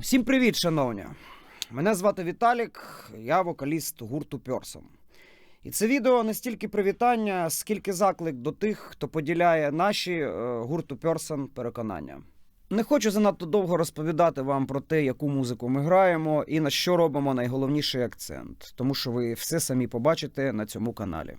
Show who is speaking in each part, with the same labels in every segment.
Speaker 1: Всім привіт, шановні! Мене звати Віталік, я вокаліст гурту Пьорсом. І це відео не стільки привітання, скільки заклик до тих, хто поділяє наші е, гурту Пьорсон переконання. Не хочу занадто довго розповідати вам про те, яку музику ми граємо і на що робимо найголовніший акцент, тому що ви все самі побачите на цьому каналі.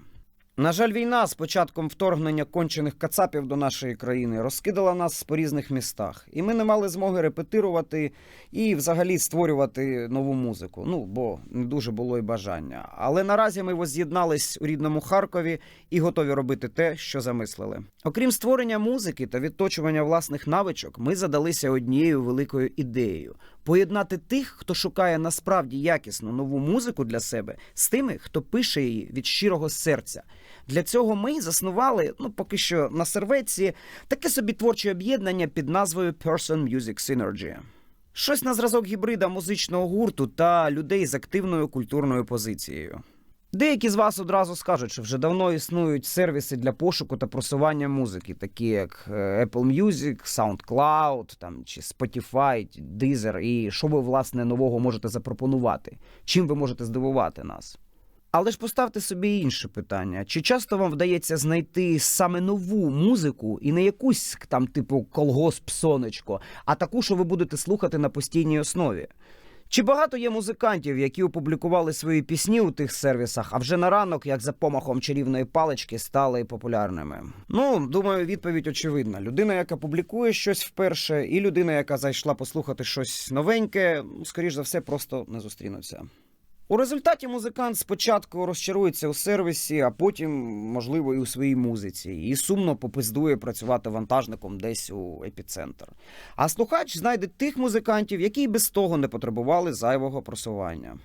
Speaker 1: На жаль, війна з початком вторгнення кончених кацапів до нашої країни розкидала нас по різних містах, і ми не мали змоги репетирувати і взагалі створювати нову музику. Ну бо не дуже було й бажання. Але наразі ми воз'єднались у рідному Харкові і готові робити те, що замислили. Окрім створення музики та відточування власних навичок, ми задалися однією великою ідеєю поєднати тих, хто шукає насправді якісну нову музику для себе, з тими, хто пише її від щирого серця. Для цього ми заснували, ну поки що на серветці, таке собі творче об'єднання під назвою Person Music Synergy. Щось на зразок гібрида музичного гурту та людей з активною культурною позицією. Деякі з вас одразу скажуть, що вже давно існують сервіси для пошуку та просування музики, такі як е, Apple Music, SoundCloud там, чи Spotify, Deezer, і що ви, власне, нового можете запропонувати, чим ви можете здивувати нас. Але ж поставте собі інше питання: чи часто вам вдається знайти саме нову музику і не якусь там, типу, колгосп сонечко, а таку, що ви будете слухати на постійній основі? Чи багато є музикантів, які опублікували свої пісні у тих сервісах, а вже на ранок, як за помахом чарівної палички, стали популярними? Ну, думаю, відповідь очевидна. Людина, яка публікує щось вперше, і людина, яка зайшла послухати щось новеньке, скоріш за все, просто не зустрінуться. У результаті музикант спочатку розчарується у сервісі, а потім, можливо, і у своїй музиці, і сумно попиздує працювати вантажником десь у епіцентр. А слухач знайде тих музикантів, які й без того не потребували зайвого просування.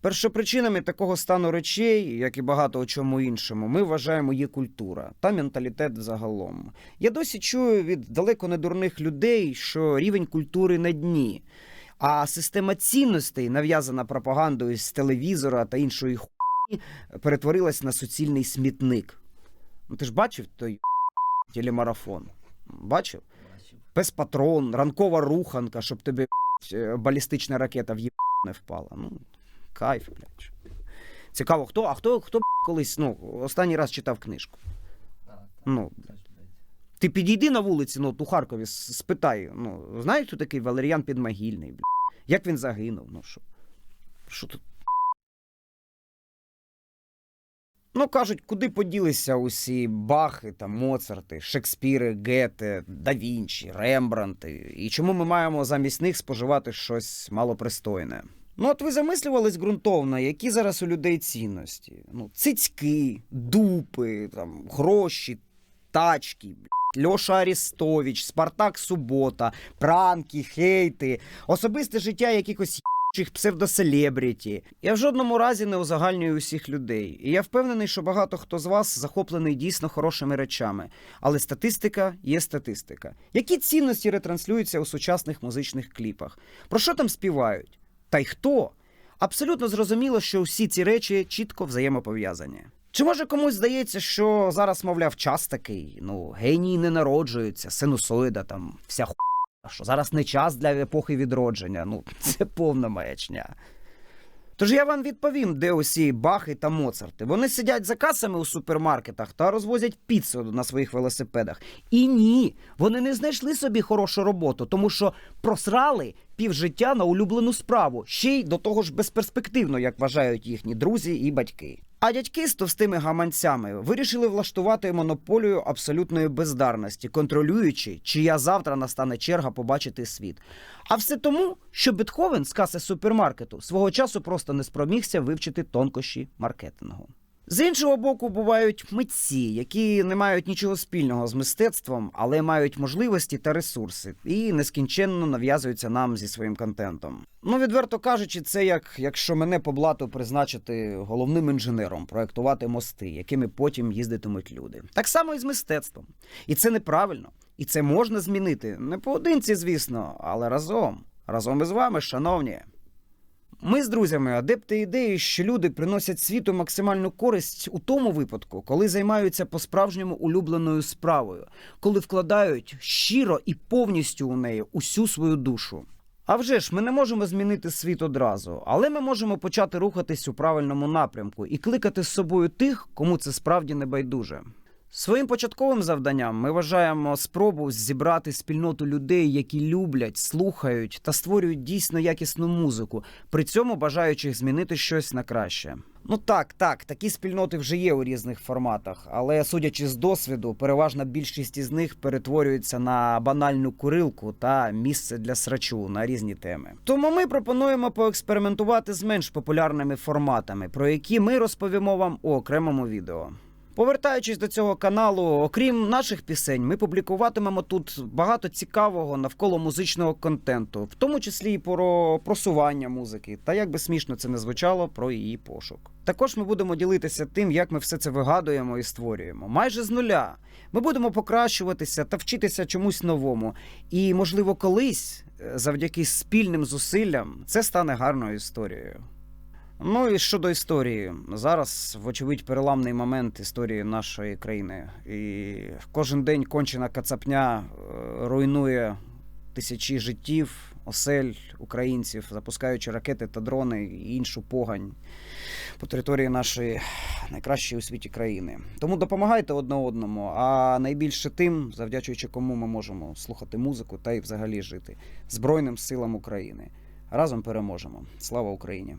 Speaker 1: Першопричинами такого стану речей, як і багато у чому іншому, ми вважаємо є культура та менталітет взагалом. Я досі чую від далеко не дурних людей, що рівень культури на дні. А система цінностей, нав'язана пропагандою з телевізора та іншої хуйні, перетворилась на суцільний смітник. Ну ти ж бачив той телемарафон? Бачив? Пес-патрон, ранкова руханка, щоб тобі е, балістична ракета в не впала. Ну, кайф, блядь. Цікаво, хто, а хто, хто колись ну, останній раз читав книжку? Ну, ти підійди на вулиці, ну, от у Харкові, спитай, ну, знаєш, хто такий Валеріан Підмогильний, бля? Як він загинув? Ну що? Що тут? Ну, кажуть, куди поділися усі Бахи, там, Моцарти, Шекспіри, Гете, Да Вінчі, Рембранти, і чому ми маємо замість них споживати щось малопристойне? Ну, от ви замислювались ґрунтовно, які зараз у людей цінності? Ну, цицьки, дупи, там, гроші, тачки, блядь, Льоша Арістович, Спартак Субота, пранки, хейти, особисте життя якихось їбчих псевдоселебріті. Я в жодному разі не узагальнюю усіх людей. І я впевнений, що багато хто з вас захоплений дійсно хорошими речами. Але статистика є статистика. Які цінності ретранслюються у сучасних музичних кліпах? Про що там співають? Та й хто? Абсолютно зрозуміло, що всі ці речі чітко взаємопов'язані. Чи може комусь здається, що зараз, мовляв, час такий, ну, генії не народжуються, синусоїда там, вся хуйня, що зараз не час для епохи відродження. Ну, це повна маячня. Тож я вам відповім, де усі бахи та моцарти. Вони сидять за касами у супермаркетах та розвозять піцу на своїх велосипедах. І ні, вони не знайшли собі хорошу роботу, тому що просрали півжиття на улюблену справу, ще й до того ж безперспективно, як вважають їхні друзі і батьки. А дядьки з товстими гаманцями вирішили влаштувати монополію абсолютної бездарності, контролюючи, чия завтра настане черга побачити світ. А все тому, що Бетховен з каси супермаркету свого часу просто не спромігся вивчити тонкощі маркетингу. З іншого боку, бувають митці, які не мають нічого спільного з мистецтвом, але мають можливості та ресурси і нескінченно нав'язуються нам зі своїм контентом. Ну, відверто кажучи, це як якщо мене по блату призначити головним інженером, проектувати мости, якими потім їздитимуть люди. Так само і з мистецтвом. І це неправильно. І це можна змінити не поодинці, звісно, але разом. Разом із вами, шановні. Ми з друзями адепти ідеї, що люди приносять світу максимальну користь у тому випадку, коли займаються по-справжньому улюбленою справою, коли вкладають щиро і повністю у неї усю свою душу. А вже ж, ми не можемо змінити світ одразу, але ми можемо почати рухатись у правильному напрямку і кликати з собою тих, кому це справді не байдуже. Своїм початковим завданням ми вважаємо спробу зібрати спільноту людей, які люблять, слухають та створюють дійсно якісну музику, при цьому бажаючих змінити щось на краще. Ну так, так, такі спільноти вже є у різних форматах, але судячи з досвіду, переважна більшість із них перетворюється на банальну курилку та місце для срачу на різні теми. Тому ми пропонуємо поекспериментувати з менш популярними форматами, про які ми розповімо вам у окремому відео. Повертаючись до цього каналу, окрім наших пісень, ми публікуватимемо тут багато цікавого навколо музичного контенту, в тому числі і про просування музики, та як би смішно це не звучало, про її пошук. Також ми будемо ділитися тим, як ми все це вигадуємо і створюємо, майже з нуля. Ми будемо покращуватися та вчитися чомусь новому. І, можливо, колись, е, завдяки спільним зусиллям, це стане гарною історією. Ну і щодо історії, зараз, вочевидь, переламний момент історії нашої країни. І кожен день кончена кацапня е, руйнує тисячі життів, осель українців, запускаючи ракети та дрони і іншу погань по території нашої найкращої у світі країни. Тому допомагайте одне одному, а найбільше тим, завдячуючи кому ми можемо слухати музику та й взагалі жити Збройним силам України. Разом переможемо. Слава Україні!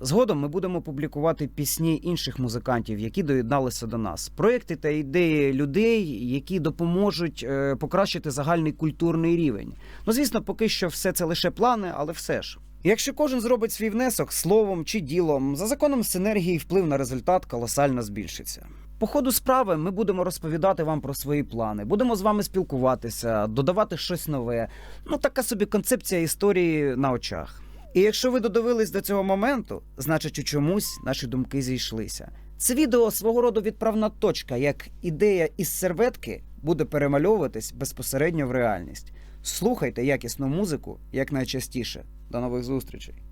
Speaker 1: Згодом ми будемо публікувати пісні інших музикантів, які доєдналися до нас, проекти та ідеї людей, які допоможуть е, покращити загальний культурний рівень. Ну, звісно, поки що все це лише плани, але все ж. Якщо кожен зробить свій внесок словом чи ділом, за законом синергії вплив на результат колосально збільшиться. По ходу справи ми будемо розповідати вам про свої плани, будемо з вами спілкуватися, додавати щось нове. Ну, така собі концепція історії на очах. І якщо ви додивились до цього моменту, значить у чомусь наші думки зійшлися. Це відео свого роду відправна точка, як ідея із серветки буде перемальовуватись безпосередньо в реальність. Слухайте якісну музику якнайчастіше. До нових зустрічей!